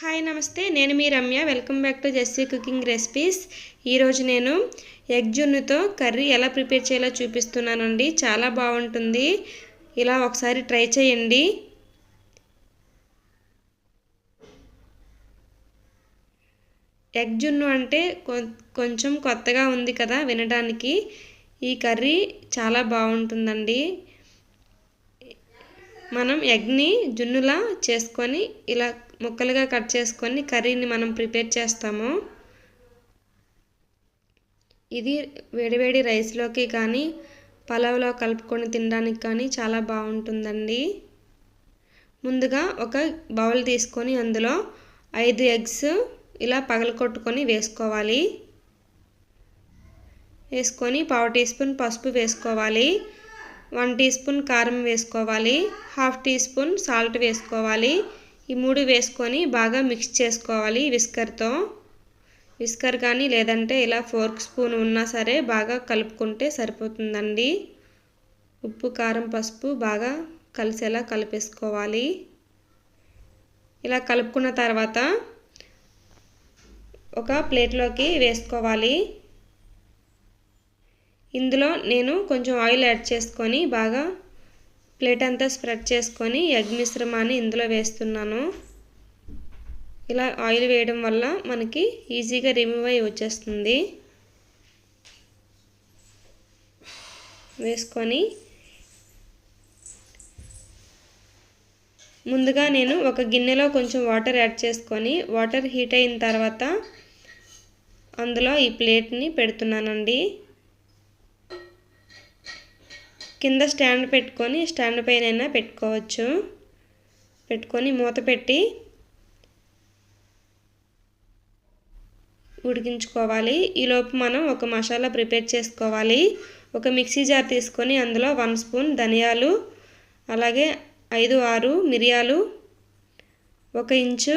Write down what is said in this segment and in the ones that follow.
Hi నమస్తే. నేను మీ Ramya. Welcome back to Jessy cooking recipes ఈరోజు నేను ఎగ్ జున్నుతో కర్రీ ఎలా ప్రిపేర్ చేయాలో చూపిస్తున్నానండి. చాలా బాగుంటుంది. ఇలా ఒకసారి ట్రై చేయండి. ఎగ్ జున్ను అంటే కొంచెం కొత్తగా ఉంది కదా వినడానికి. ఈ కర్రీ చాలా బాగుంటుందండి. మనం ఎగ్ని జున్నులా చేసుకొని ఇలా ముక్కలుగా కట్ చేసుకొని కర్రీని మనం ప్రిపేర్ చేస్తాము. ఇది వేడివేడి రైస్లోకి కానీ పలావ్లో కలుపుకొని తినడానికి కానీ చాలా బాగుంటుందండి. ముందుగా ఒక బౌల్ తీసుకొని అందులో ఐదు ఎగ్స్ ఇలా పగలకొట్టుకొని వేసుకోవాలి. వేసుకొని పావు టీ స్పూన్ పసుపు వేసుకోవాలి. వన్ టీ స్పూన్ కారం వేసుకోవాలి. హాఫ్ టీ స్పూన్ సాల్ట్ వేసుకోవాలి. ఈ మూడు వేసుకొని బాగా మిక్స్ చేసుకోవాలి విస్కర్తో. విస్కర్ కానీ లేదంటే ఇలా ఫోర్క్ స్పూన్ ఉన్నా సరే బాగా కలుపుకుంటే సరిపోతుందండి. ఉప్పు కారం పసుపు బాగా కలిసేలా కలిపేసుకోవాలి. ఇలా కలుపుకున్న తర్వాత ఒక ప్లేట్లోకి వేసుకోవాలి. ఇందులో నేను కొంచెం ఆయిల్ యాడ్ చేసుకొని బాగా ప్లేట్ అంతా స్ప్రెడ్ చేసుకొని ఎగ్ మిశ్రమాన్ని ఇందులో వేస్తున్నాను. ఇలా ఆయిల్ వేయడం వల్ల మనకి ఈజీగా రిమూవ్ అయ్యి వచ్చేస్తుంది. వేసుకొని ముందుగా నేను ఒక గిన్నెలో కొంచెం వాటర్ యాడ్ చేసుకొని వాటర్ హీట్ అయిన తర్వాత అందులో ఈ ప్లేట్ని పెడుతున్నానండి. కింద స్టాండ్ పెట్టుకొని స్టాండ్ పైన పెట్టుకోవచ్చు. పెట్టుకొని మూత పెట్టి ఉడికించుకోవాలి. ఈలోపు మనం ఒక మసాలా ప్రిపేర్ చేసుకోవాలి. ఒక మిక్సీ జార్ తీసుకొని అందులో వన్ స్పూన్ ధనియాలు అలాగే ఐదు ఆరు మిరియాలు ఒక ఇంచు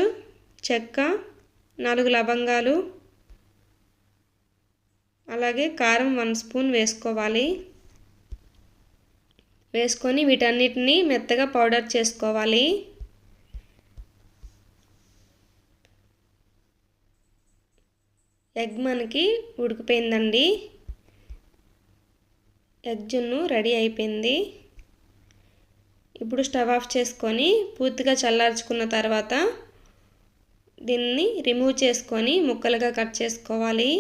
చెక్క నాలుగు లవంగాలు అలాగే కారం వన్ స్పూన్ వేసుకోవాలి. వేసుకొని వీటన్నిటిని మెత్తగా పౌడర్ చేసుకోవాలి. ఎగ్ మనకి ఉడికిపోయిందండి. ఎగ్ జున్ను రెడీ అయిపోయింది. ఇప్పుడు స్టవ్ ఆఫ్ చేసుకొని పూర్తిగా చల్లార్చుకున్న తర్వాత దీన్ని రిమూవ్ చేసుకొని ముక్కలుగా కట్ చేసుకోవాలి.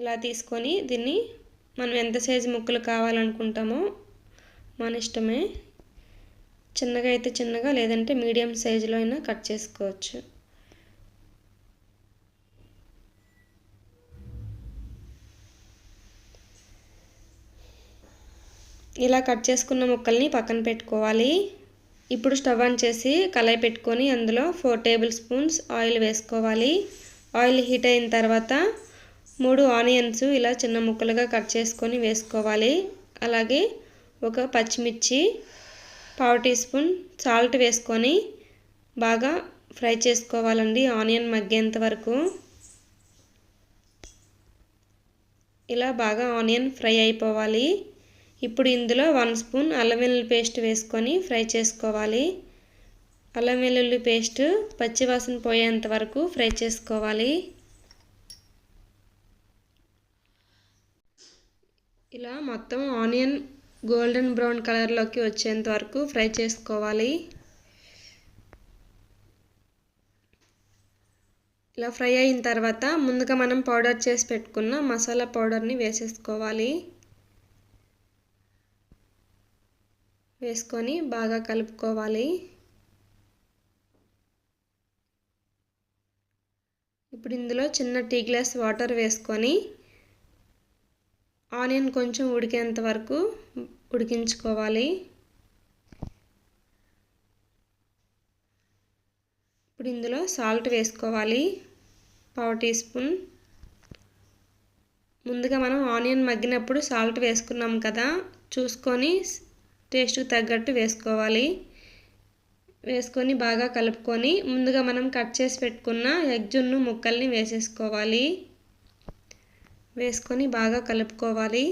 ఇలా తీసుకొని దీన్ని మనం ఎంత సైజు ముక్కలు కావాలనుకుంటామో మన ఇష్టమే. చిన్నగా అయితే చిన్నగా లేదంటే మీడియం సైజులో అయినా కట్ చేసుకోవచ్చు. ఇలా కట్ చేసుకున్న ముక్కల్ని పక్కన పెట్టుకోవాలి. ఇప్పుడు స్టవ్ ఆన్ చేసి కళాయి పెట్టుకొని అందులో ఫోర్ టేబుల్ స్పూన్స్ ఆయిల్ వేసుకోవాలి. ఆయిల్ హీట్ అయిన తర్వాత మూడు ఆనియన్స్ ఇలా చిన్న ముక్కలుగా కట్ చేసుకొని వేసుకోవాలి. అలాగే ఒక పచ్చిమిర్చి పావు టీ స్పూన్ సాల్ట్ వేసుకొని బాగా ఫ్రై చేసుకోవాలండి ఆనియన్ మగ్గేంత వరకు. ఇలా బాగా ఆనియన్ ఫ్రై అయిపోవాలి. ఇప్పుడు ఇందులో వన్ స్పూన్ అల్లం వెల్లుల్లి పేస్ట్ వేసుకొని ఫ్రై చేసుకోవాలి. అల్లం వెల్లుల్లి పేస్ట్ పచ్చివాసన పోయేంత వరకు ఫ్రై చేసుకోవాలి. ఇలా మొత్తం ఆనియన్ గోల్డెన్ బ్రౌన్ కలర్లోకి వచ్చేంత వరకు ఫ్రై చేసుకోవాలి. ఇలా ఫ్రై అయిన తర్వాత ముందుగా మనం పౌడర్ చేసి పెట్టుకున్న మసాలా పౌడర్ని వేసేసుకోవాలి. వేసుకొని బాగా కలుపుకోవాలి. ఇప్పుడు ఇందులో చిన్న టీ గ్లాస్ వాటర్ వేసుకొని ఆనియన్ కొంచెం ఉడికేంత వరకు ఉడికించుకోవాలి. ఇప్పుడు ఇందులో సాల్ట్ వేసుకోవాలి. పావు టీ స్పూన్. ముందుగా మనం ఆనియన్ మగ్గినప్పుడు సాల్ట్ వేసుకున్నాం కదా చూసుకొని టేస్ట్కి తగ్గట్టు వేసుకోవాలి. వేసుకొని బాగా కలుపుకొని ముందుగా మనం కట్ చేసి పెట్టుకున్న ఎగ్ జున్ను ముక్కల్ని వేసేసుకోవాలి. వేసుకొని బాగా కలుపుకోవాలి.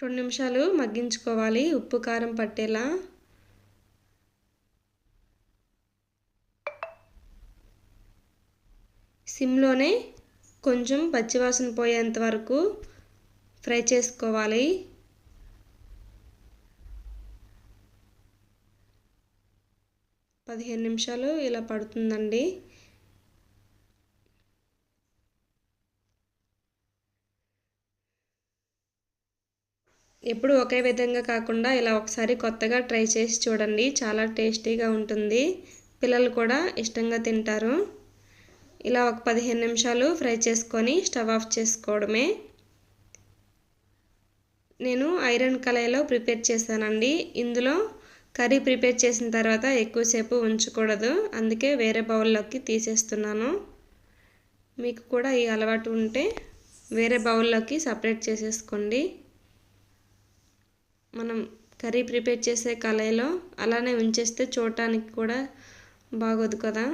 రెండు నిమిషాలు మగ్గించుకోవాలి ఉప్పు కారం పట్టేలా. సిమ్లోనే కొంచెం పచ్చివాసన పోయేంత వరకు ఫ్రై చేసుకోవాలి. పదిహేను నిమిషాలు ఇలా పడుతుందండి. ఎప్పుడు ఒకే విధంగా కాకుండా ఇలా ఒకసారి కొత్తగా ట్రై చేసి చూడండి. చాలా టేస్టీగా ఉంటుంది. పిల్లలు కూడా ఇష్టంగా తింటారు. ఇలా ఒక పదిహేను నిమిషాలు ఫ్రై చేసుకొని స్టవ్ ఆఫ్ చేసుకోవడమే. నేను ఐరన్ కళాయిలో ప్రిపేర్ చేశానండి. ఇందులో కర్రీ ప్రిపేర్ చేసిన తర్వాత ఎక్కువసేపు ఉంచకూడదు. అందుకే వేరే బౌల్లోకి తీసేస్తున్నాను. మీకు కూడా ఈ అలవాటు ఉంటే వేరే బౌల్లోకి సపరేట్ చేసేసుకోండి. మనం కర్రీ ప్రిపేర్ చేసే కళాయిలో అలానే ఉంచేస్తే చూడటానికి కూడా బాగోదు కదా.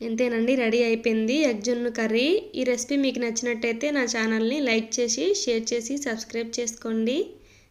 ఇంతేనండి రెడీ అయిపోయింది ఎగ్ జున్ను కర్రీ. ఈ రెసిపీ మీకు నచ్చినట్టయితే నా ఛానల్ని లైక్ చేసి షేర్ చేసి సబ్స్క్రైబ్ చేసుకోండి.